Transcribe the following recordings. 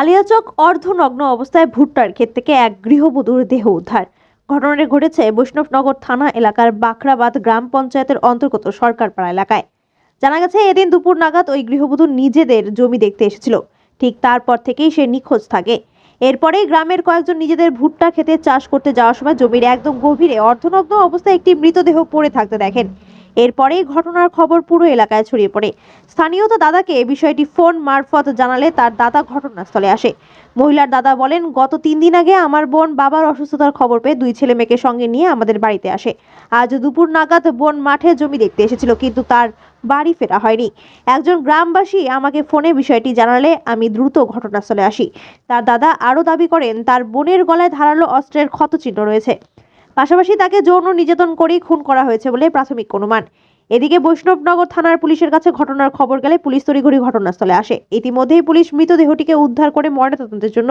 কালিয়াচক অর্ধনগ্ন অবস্থায় ভুট্টার ক্ষেত থেকে এক গৃহবধূর দেহ উদ্ধার। ঘটনাটি ঘটেছে বৈষ্ণবনগর থানা এলাকার বাখরাবাদ গ্রাম পঞ্চায়েতের অন্তর্গত সরকারপাড়া এলাকায়। জানা গেছে, এদিন দুপুর নাগাদ ওই গৃহবধূ নিজেদের জমি দেখতে এসেছিল। ঠিক তারপর থেকেই সে নিখোঁজ থাকে। এরপরেই গ্রামের কয়েকজন নিজেদের ভুট্টা খেতে চাষ করতে যাওয়ার সময় জমির একদম গভীরে অর্ধনগ্ন অবস্থায় একটি মৃতদেহ পড়ে থাকতে দেখেন। এরপরেই ঘটনার খবর পুরো এলাকায় ছড়িয়ে পড়ে। স্থানীয় তো দাদাকে বিষয়টি ফোন মারফত জানালে তার দাদা ঘটনাস্থলে আসে। মহিলার দাদা বলেন, গত তিন দিন আগে আমার বোন বাবার অসুস্থতার খবর পেয়ে দুই ছেলে মেয়েকে সঙ্গে নিয়ে আমাদের বাড়িতে আসে। আজ দুপুর নাগাদ বোন মাঠে জমি দেখতে এসেছিল, কিন্তু তার বাড়ি ফেরা হয়নি। একজন গ্রামবাসী আমাকে ফোনে বিষয়টি জানালে আমি দ্রুত ঘটনাস্থলে আসি। তার দাদা আরও দাবি করেন, তার বোনের গলায় ধারালো অস্ত্রের ক্ষতচিহ্ন রয়েছে। পাশাপাশি তাকে যৌন নির্যাতন করেই খুন করা হয়েছে বলে প্রাথমিক অনুমান। এদিকে বৈষ্ণবনগর থানার পুলিশের কাছে ঘটনার খবর গেলে পুলিশ তড়িঘড়ি ঘটনাস্থলে আসে। ইতিমধ্যেই পুলিশ মৃতদেহটিকে উদ্ধার করে ময়নাতদন্তের জন্য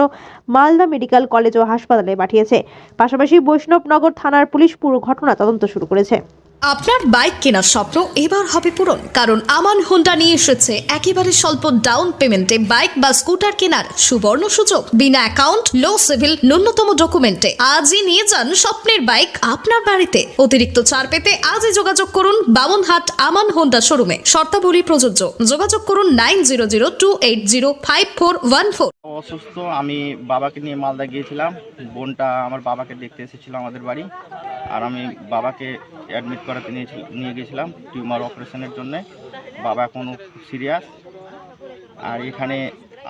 মালদা মেডিকেল কলেজ ও হাসপাতালে পাঠিয়েছে। পাশাপাশি বৈষ্ণবনগর থানার পুলিশ পুরো ঘটনা তদন্ত শুরু করেছে। আপনার বাইক কেনার স্বপ্ন এবার হবে পূরণ, কারণ আমান হোন্ডা নিয়ে এসেছে একেবারে স্বল্প ডাউন পেমেন্টে বাইক বা স্কুটার কেনার সুবর্ণ সুযোগ। বিনা অ্যাকাউন্ট লো সিভিল ন্যূনতম ডকুমেন্টে আজই নিয়ে যান স্বপ্নের বাইক আপনার বাড়িতে। অতিরিক্ত ছাড় পেতে আজই যোগাযোগ করুন বামনহাট আমান হোন্ডা শোরুমে শর্তাবলী প্রযোজ্য। যোগাযোগ করুন nine zero zero two eight zero five four one four অসুস্থ, আমি বাবাকে নিয়ে মালদা গিয়েছিলাম। বোনটা আমার বাবাকে দেখতে এসেছিল আমাদের বাড়ি। আর আমি বাবাকে অ্যাডমিট করাতে নিয়ে গেছিলাম টিউমার অপারেশনের জন্য। বাবা এখনও সিরিয়াস। আর এখানে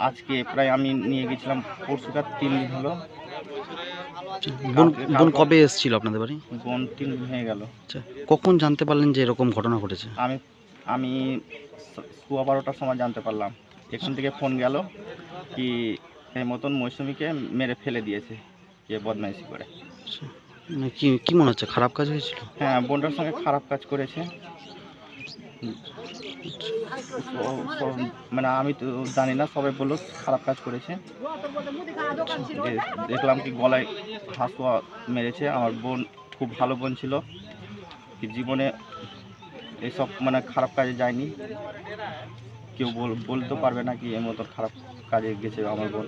আজকে প্রায় আমি নিয়ে গেছিলাম পরশুকার তিন দিন হলো। বোন কবে এসেছিল আপনাদের বাড়ি? বোন তিন দিন হয়ে গেল। আচ্ছা কখন জানতে পারলেন যে এরকম ঘটনা ঘটেছে? আমি আমি সোয়া বারোটার সময় জানতে পারলাম। এখান থেকে ফোন গেল কি এই মতন মৌসুমিকে মেরে ফেলে দিয়েছে কে বদমাইশি করে। আচ্ছা, কি কি মনে হচ্ছে? খারাপ কাজ হয়েছিল? হ্যাঁ বোনটার সঙ্গে খারাপ কাজ করেছে। মানে আমি তো জানি না, সবাই বলল খারাপ কাজ করেছে। দেখলাম কি গলায় হাসুয়া মেরেছে। আমার বোন খুব ভালো বোন ছিল। জীবনে এইসব মানে খারাপ কাজে যায়নি। কেউ বল, বলতে পারবে না কি এর মতো খারাপ কাজে গেছে আমার বোন।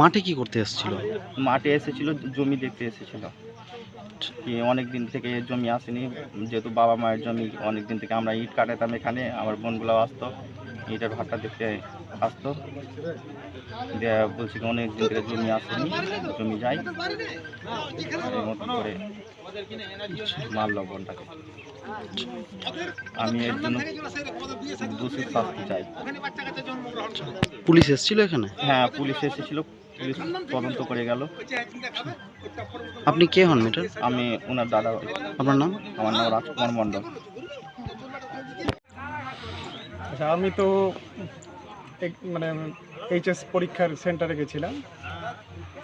মাঠে কি করতে এসেছিল? মাঠে এসেছিল, জমি দেখতে এসেছিল। কি অনেক দিন থেকে জমি আসেনি, যেহেতু বাবা মায়ের জমি, অনেক দিন থেকে আমরা ইট কাটাতাম এখানে, আমার বোনগুলো আসতো, ইটের ভাটটা দেখতে আসতো। বলছি অনেক দিন থেকে জমি আসেনি, জমি যাই। মতন করে মারলো বোনটাকে আমি এর জন্য দোষীর শাস্তি চাই। পুলিশ এসেছিল এখানে? হ্যাঁ পুলিশ এসেছিল। পুলিশ তদন্ত করে গেল। আপনি কে হন মেটার? আমি ওনার দাদা। আপনার নাম? আমার নাম রাজকুমার মণ্ডল। আচ্ছা আমি তো এক- মানে এইচএস পরীক্ষার সেন্টারে গেছিলাম।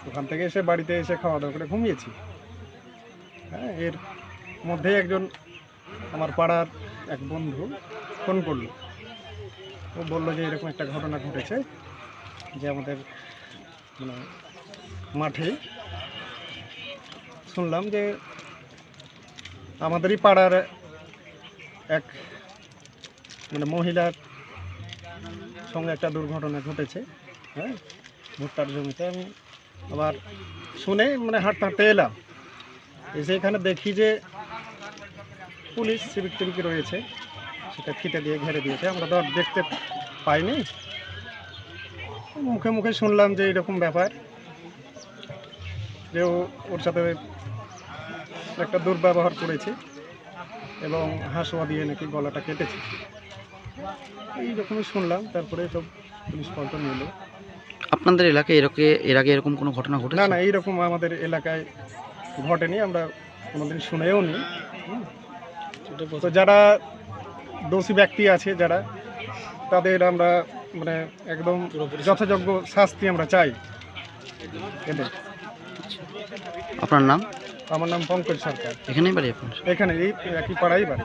ওখান থেকে এসে বাড়িতে এসে খাওয়া দাওয়া করে ঘুমিয়েছি। হ্যাঁ এর মধ্যেই একজন আমার পাড়ার এক বন্ধু ফোন করল। ও বলল যে এরকম একটা ঘটনা ঘটেছে যে আমাদের মানে মাঠে শুনলাম যে আমাদেরই পাড়ার এক মানে মহিলার সঙ্গে একটা দুর্ঘটনা ঘটেছে হ্যাঁ? ভুট্টার জমিতে। আমি আবার শুনে মানে হাঁটতে হাঁটতে এলাম। এসে এখানে দেখি যে পুলিশ সিভিক টিভিক রয়েছে। সেটা ফিতে দিয়ে ঘেরে দিয়েছে। আমরা তো আর দেখতে পাইনি। মুখে মুখে শুনলাম যে এরকম ব্যাপার। যে ওর সাথে একটা দুর্ব্যবহার করেছে এবং হাঁসুয়া দিয়ে নাকি গলাটা কেটেছে। এইরকমই শুনলাম তারপরে সব পুলিশ পল্টন এলো আপনাদের এলাকায় এরকম এর আগে এরকম কোনো ঘটনা ঘটে না না এইরকম আমাদের এলাকায় ঘটেনি আমরা কোনোদিন শুনেও নি তো যারা দোষী ব্যক্তি আছে যারা তাদের আমরা মানে একদম যথাযোগ্য শাস্তি আমরা চাই। এদের আপনার নাম? আমার নাম পঙ্কজ সরকার। এখানেই বাড়ি আপনার? এখানে এই একই পাড়াই বাড়ি।